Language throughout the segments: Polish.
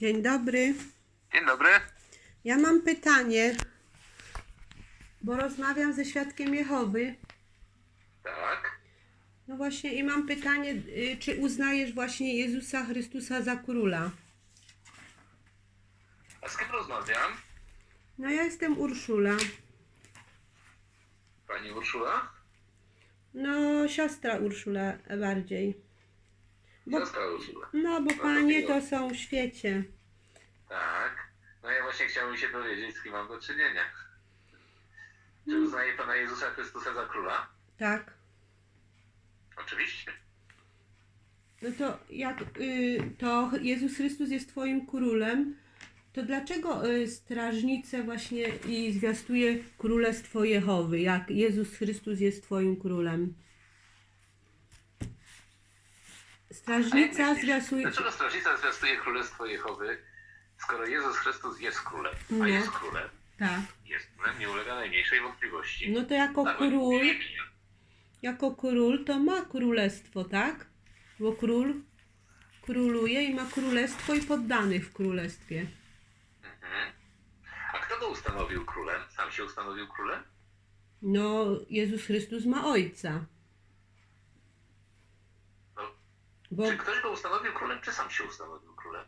Dzień dobry. Dzień dobry. Ja mam pytanie, bo rozmawiam ze świadkiem Jehowy. Tak. No właśnie i mam pytanie, y, czy uznajesz właśnie Jezusa Chrystusa za króla? A z kim rozmawiam? No ja jestem Urszula. Pani Urszula? No siostra Urszula bardziej. Bo, no bo panie to są w świecie. Tak. No ja właśnie chciałem się dowiedzieć, z kim mam do czynienia. Czy Mm. uznaje Pana Jezusa Chrystusa za króla? Tak. Oczywiście. No to jak y, to Jezus Chrystus jest twoim królem, to dlaczego y, strażnice właśnie i zwiastuje królestwo Jehowy, jak Jezus Chrystus jest twoim królem? Strażnica A zwiastuje... Dlaczego strażnica zwiastuje Królestwo Jehowy, skoro Jezus Chrystus jest królem? A No. jest królem. Tak. Jest królem, nie ulega najmniejszej wątpliwości. No to jako król, nie- jako król to ma królestwo, tak? Bo król króluje i ma królestwo i poddanych w królestwie. Mhm. A kto go ustanowił królem? Sam się ustanowił królem? No, Jezus Chrystus ma ojca. No, Bo Czy ktoś go ustanowił królem, czy sam się ustanowił królem?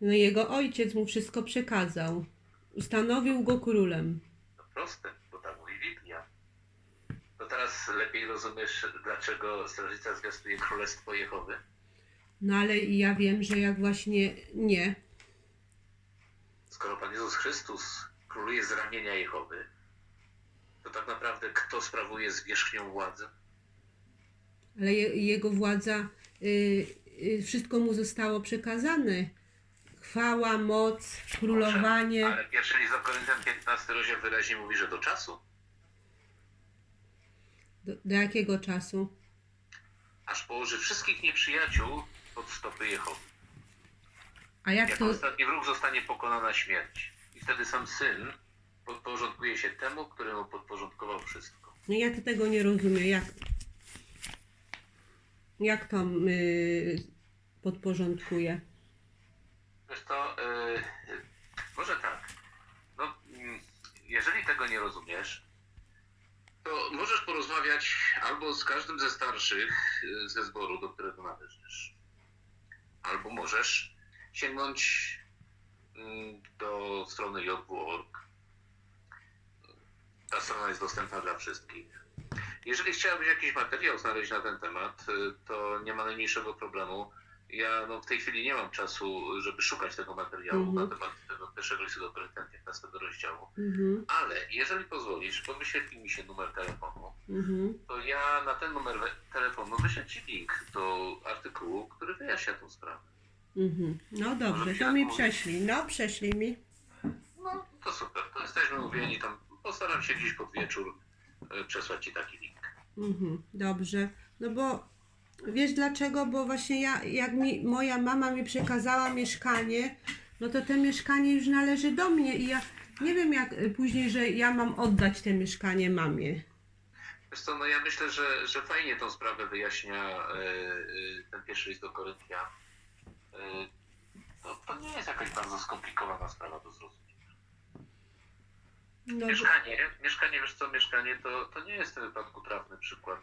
no, jego ojciec mu wszystko przekazał. Ustanowił go królem. No proste, bo tak mówi Biblia. To teraz lepiej rozumiesz, dlaczego strażnica zwiastuje Królestwo Jehowy? No ale ja wiem, że jak właśnie nie. Skoro Pan Jezus Chrystus króluje z ramienia Jehowy, to tak naprawdę kto sprawuje zwierzchnią władzę? Ale je, jego władza, wszystko mu zostało przekazane. Chwała, moc, królowanie. Ale pierwszy list do Koryntian 15 rozdział wyraźnie mówi, że do czasu, Do, do jakiego czasu? aż położy wszystkich nieprzyjaciół pod stopy Jehowy. A jak Jak to, ostatni wróg zostanie pokonana śmierć. I wtedy sam syn podporządkuje się temu, któremu podporządkował wszystko. no ja to tego nie rozumiem. Jak, jak to y, podporządkuje? Wiesz to, yy, może tak. No, mm, jeżeli tego nie rozumiesz, to możesz porozmawiać albo z każdym ze starszych yy, ze zboru, do którego należysz, albo możesz sięgnąć mm, do strony jw.org. Ta strona jest dostępna dla wszystkich. Jeżeli chciałabyś jakiś materiał znaleźć na ten temat, y, to nie ma najmniejszego problemu. Ja no, w tej chwili nie mam czasu, żeby szukać tego materiału Mhm. na temat tego pierwszego listu do Koryntian 15 rozdziału. Mhm, Ale jeżeli pozwolisz, bo wyświetli mi się numer telefonu, mhm. to ja na ten numer telefonu wyślę Ci link do artykułu, który wyjaśnia tą sprawę. Mhm. No dobrze, to mi prześlij. No, prześlij mi. No to super, to jesteśmy umówieni tam. Postaram się dziś pod wieczór przesłać Ci taki link. Mhm. Dobrze. No bo wiesz dlaczego? Bo właśnie ja, jak mi moja mama mi przekazała mieszkanie, no to to mieszkanie już należy do mnie i ja nie wiem jak y, później, że ja mam oddać to mieszkanie mamie. Wiesz co, no ja myślę, że, że fajnie tą sprawę wyjaśnia e, ten pierwszy list do Koryntian. E, to, to nie jest jakaś bardzo skomplikowana sprawa do zrozumienia. No, bo, Mieszkanie, mieszkanie, wiesz co, mieszkanie to, to nie jest w tym wypadku trafny przykład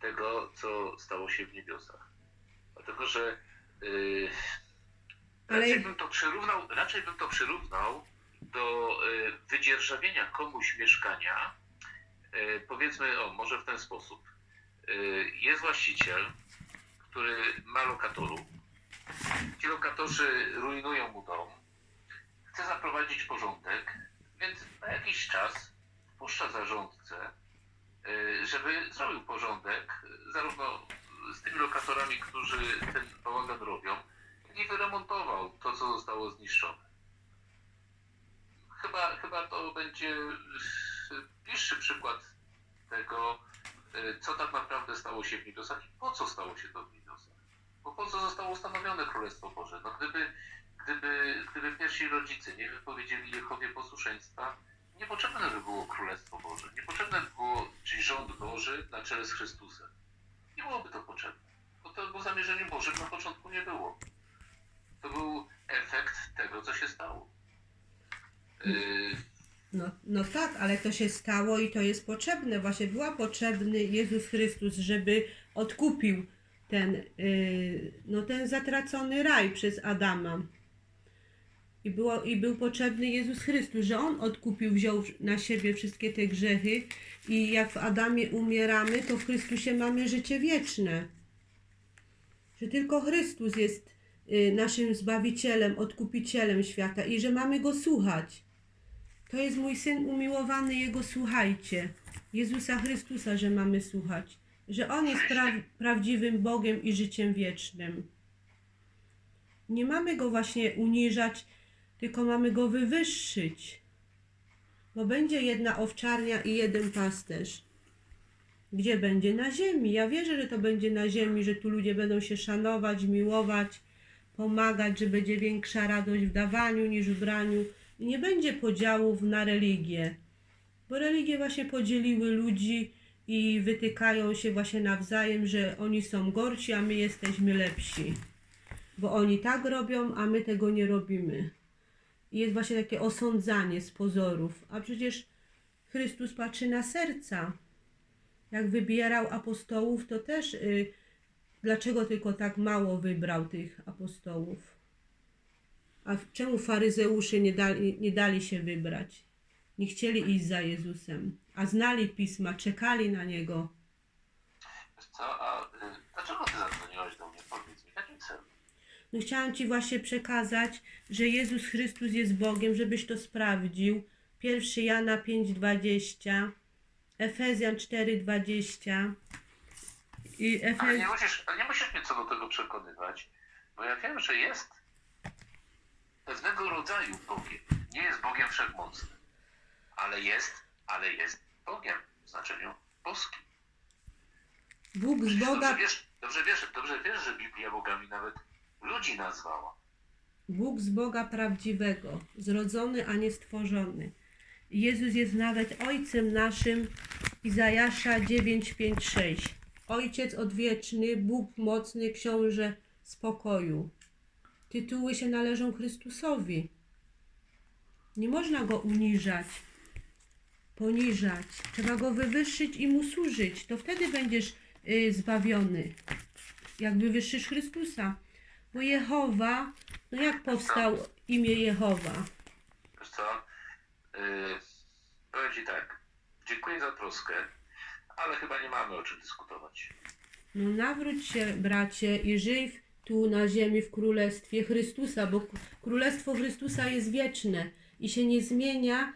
tego, co stało się w niebiosach. Dlatego, że yy, Ale- raczej, bym to przyrównał, raczej bym to przyrównał do yy, wydzierżawienia komuś mieszkania. Yy, powiedzmy, o, może w ten sposób. Yy, jest właściciel, który ma lokatorów. Ci lokatorzy rujnują mu dom. Chce zaprowadzić porządek, więc na jakiś czas wpuszcza zarządcę, y, żeby zrobił porządek y, zarówno z tymi lokatorami, którzy ten bałagan robią, jak i wyremontował to, co zostało zniszczone. Chyba, chyba to będzie bliższy przykład tego, y, co tak naprawdę stało się w niebiosach i po co stało się to w niebiosach. Bo po co zostało ustanowione Królestwo Boże? No gdyby, gdyby, gdyby pierwsi rodzice nie wypowiedzieli Jehowie posłuszeństwa, niepotrzebne by było Królestwo Boże. Niepotrzebne by było, czyli rząd Boży na czele z Chrystusem. Nie byłoby to potrzebne. Bo to było zamierzenie Boże na początku nie było. To był efekt tego, co się stało. Yy, No, no tak, ale to się stało i to jest potrzebne. Właśnie była potrzebny Jezus Chrystus, żeby odkupił ten, yy, no, ten zatracony raj przez Adama. I, było, I był potrzebny Jezus Chrystus, że On odkupił, wziął na siebie wszystkie te grzechy i jak w Adamie umieramy, to w Chrystusie mamy życie wieczne. Że tylko Chrystus jest y, naszym Zbawicielem, Odkupicielem świata i że mamy Go słuchać. To jest mój syn umiłowany, jego słuchajcie. Jezusa Chrystusa, że mamy słuchać. Że On jest pra- prawdziwym Bogiem i życiem wiecznym. Nie mamy go właśnie uniżać, tylko mamy go wywyższyć. Bo będzie jedna owczarnia i jeden pasterz. Gdzie będzie? Na ziemi. Ja wierzę, że to będzie na ziemi, że tu ludzie będą się szanować, miłować, pomagać, że będzie większa radość w dawaniu niż w braniu. I nie będzie podziałów na religię. Bo religie właśnie podzieliły ludzi i wytykają się właśnie nawzajem, że oni są gorsi, a my jesteśmy lepsi. Bo oni tak robią, a my tego nie robimy. I jest właśnie takie osądzanie z pozorów. A przecież Chrystus patrzy na serca. Jak wybierał apostołów, to też y, dlaczego tylko tak mało wybrał tych apostołów? A czemu faryzeusze nie dali, nie dali się wybrać? Nie chcieli iść za Jezusem, a znali pisma, czekali na niego. co, a y, dlaczego ty zadzwoniłaś do mnie? Powiedz mi, w jakim celu? No chciałam Ci właśnie przekazać, że Jezus Chrystus jest Bogiem, żebyś to sprawdził. 1 Jana 5,20, Efezjan 4,20 i Ale Efez... nie musisz, ale nie musisz mnie co do tego przekonywać, bo ja wiem, że jest pewnego rodzaju Bogiem. Nie jest Bogiem wszechmocnym, ale jest, ale jest Bogiem w znaczeniu boskim. Bóg z Boga, Dobrze wiesz, dobrze, wiesz, dobrze wiesz, że Biblia bogami nawet ludzi nazwała. Bóg z Boga prawdziwego, zrodzony, a nie stworzony. Jezus jest nawet Ojcem naszym, Izajasza 9,5,6. Ojciec odwieczny, Bóg mocny, książę spokoju. Tytuły się należą Chrystusowi. Nie można go uniżać, poniżać. Trzeba go wywyższyć i mu służyć. To wtedy będziesz y, zbawiony. Jak wywyższysz Chrystusa. Bo Jehowa, no jak powstał imię Jehowa? Wiesz co? Yy, powiem Ci tak. Dziękuję za troskę, ale chyba nie mamy o czym dyskutować. No nawróć się, bracie, i żyj tu na ziemi w królestwie Chrystusa, bo królestwo Chrystusa jest wieczne i się nie zmienia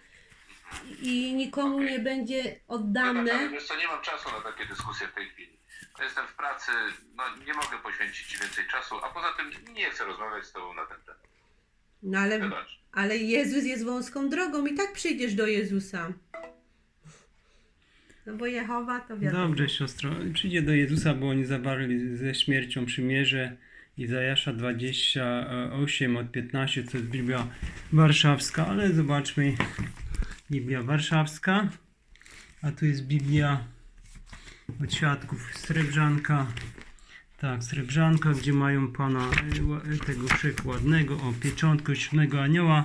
i nikomu nie będzie No tak, ale oddane. wiesz co, nie mam czasu na takie dyskusje w tej chwili. Jestem w pracy, no nie mogę poświęcić Ci więcej czasu, a poza tym nie chcę rozmawiać z Tobą na ten temat. No ale, Wybacz. ale Jezus jest wąską drogą i tak przyjdziesz do Jezusa. No bo Jehowa to wiadomo. Dobrze, siostro. Przyjdzie do Jezusa, bo oni zawarli ze śmiercią przymierze. Izajasza 28 od 15, to jest Biblia Warszawska, ale zobaczmy. Biblia Warszawska, a tu jest Biblia od świadków Srebrzanka. Tak, Srebrzanka, gdzie mają pana e, tego przekładnego o pieczątkę siódmego anioła,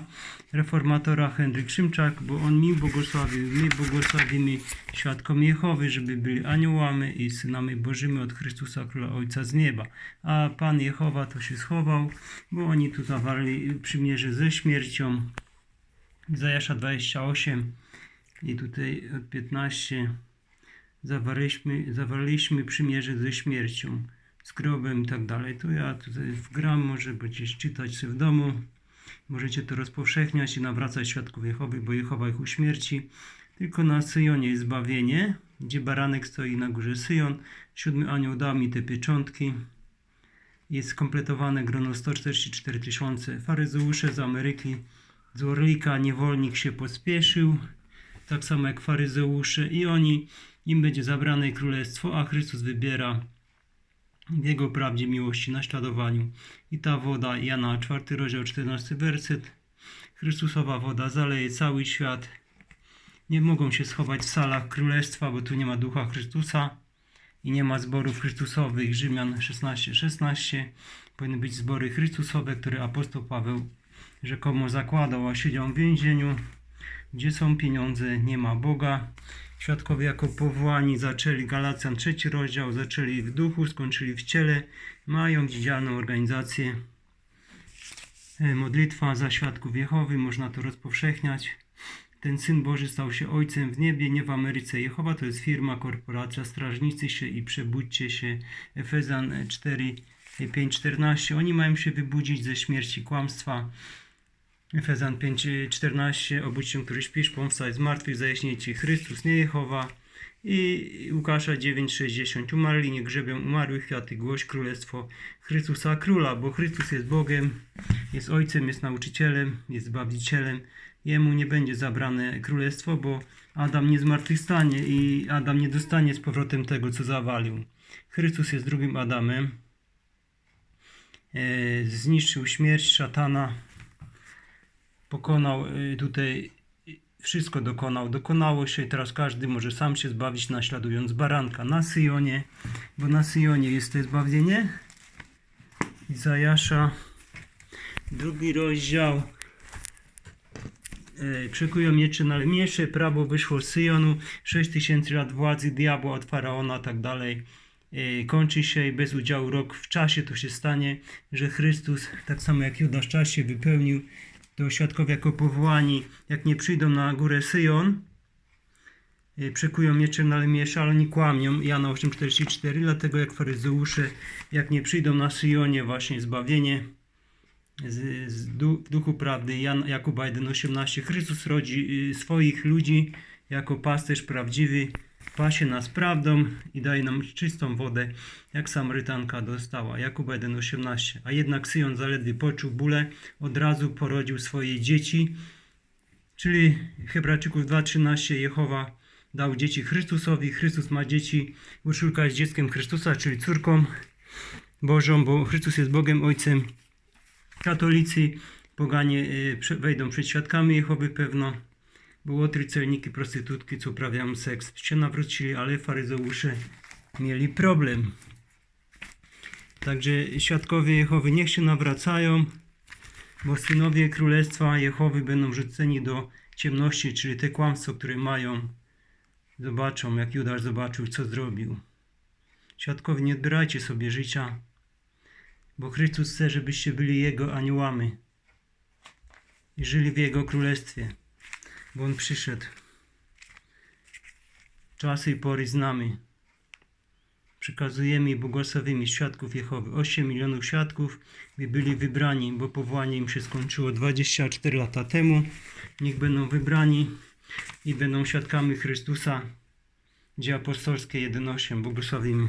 reformatora Henryk Szymczak, bo on mi błogosławił, my błogosławimy świadkom Jehowy, żeby byli aniołami i synami Bożymi od Chrystusa Króla Ojca z nieba. A Pan Jehowa to się schował, bo oni tu zawarli przymierze ze śmiercią. Zajasza 28 i tutaj od 15 zawarliśmy, zawarliśmy przymierze ze śmiercią, z grobem i tak dalej. To ja tutaj wgram, może będziesz czytać sobie w domu. Możecie to rozpowszechniać i nawracać świadków Jehowy, bo Jehowa ich uśmierci. Tylko na Syjonie jest zbawienie, gdzie baranek stoi na górze Syjon. Siódmy anioł dał mi te pieczątki. Jest skompletowane grono 144 tysiące. Faryzeusze z Ameryki, z Orlika, niewolnik się pospieszył, tak samo jak faryzeusze i oni, im będzie zabrane królestwo, a Chrystus wybiera w Jego prawdzie miłości naśladowaniu. I ta woda, Jana 4 rozdział 14 werset, Chrystusowa woda zaleje cały świat. Nie mogą się schować w salach królestwa, bo tu nie ma ducha Chrystusa i nie ma zborów Chrystusowych. Rzymian 16:16 Powinny być zbory Chrystusowe, które apostoł Paweł rzekomo zakładał, a siedział w więzieniu. Gdzie są pieniądze, nie ma Boga. Świadkowie jako powołani zaczęli, Galacjan trzeci rozdział, zaczęli w duchu, skończyli w ciele, mają widzialną organizację. E, Modlitwa za świadków Jehowy, można to rozpowszechniać. Ten Syn Boży stał się Ojcem w niebie, nie w Ameryce. Jehowa to jest firma, korporacja, strażnicy się i przebudźcie się. Efezjan 4, 5, 14. Oni mają się wybudzić ze śmierci kłamstwa. Efezjan 5, 14. Obudź się, który śpisz, powstać z martwych, Ci Chrystus, nie Jehowa. I Łukasza 9,60 Umarli nie grzebią umarłych, kwiaty głoś królestwo Chrystusa Króla, bo Chrystus jest Bogiem, jest Ojcem, jest nauczycielem, jest Zbawicielem. Jemu nie będzie zabrane królestwo, bo Adam nie zmartwychwstanie i Adam nie dostanie z powrotem tego, co zawalił. Chrystus jest drugim Adamem. E, zniszczył śmierć szatana. Pokonał e, tutaj wszystko dokonał. Dokonało się i teraz każdy może sam się zbawić naśladując baranka na Syjonie, bo na Syjonie jest to zbawienie. Izajasza, drugi rozdział. E, Przekują miecze na miecze, prawo wyszło z Syjonu, 6000 lat władzy diabła od faraona, tak dalej. E, Kończy się i bez udziału rok w czasie to się stanie, że Chrystus, tak samo jak Judasz czas się wypełnił, to świadkowie jako powołani, jak nie przyjdą na górę Syjon, e, przekują miecze na miesza, ale nie kłamią. Jana 8,44, dlatego jak faryzeusze, jak nie przyjdą na Syjonie właśnie zbawienie, z, z du, w duchu prawdy. Jan, Jakub 1,18. Chrystus rodzi y, swoich ludzi jako pasterz prawdziwy, pasie nas prawdą i daje nam czystą wodę, jak Samarytanka dostała. Jakub 1,18. A jednak Syjon zaledwie poczuł bóle, od razu porodził swoje dzieci. Czyli Hebrajczyków 2,13 Jehowa dał dzieci Chrystusowi. Chrystus ma dzieci. Urszulka jest dzieckiem Chrystusa, czyli córką Bożą, bo Chrystus jest Bogiem Ojcem katolicy, poganie y, wejdą przed świadkami Jehowy pewno, bo łotry, celniki, prostytutki, co uprawiają seks, się nawrócili, ale faryzeusze mieli problem. Także świadkowie Jehowy niech się nawracają, bo synowie Królestwa Jehowy będą rzuceni do ciemności, czyli te kłamstwo, które mają, zobaczą, jak Judasz zobaczył, co zrobił. Świadkowie, nie odbierajcie sobie życia, bo Chrystus chce, żebyście byli Jego aniołami i żyli w Jego królestwie, bo On przyszedł. Czasy i pory znamy. Przekazujemy i błogosławimy świadków Jehowy. 8 milionów świadków by byli wybrani, bo powołanie im się skończyło 24 lata temu. Niech będą wybrani i będą świadkami Chrystusa. Dzieje apostolskie 1.8. Błogosławimy.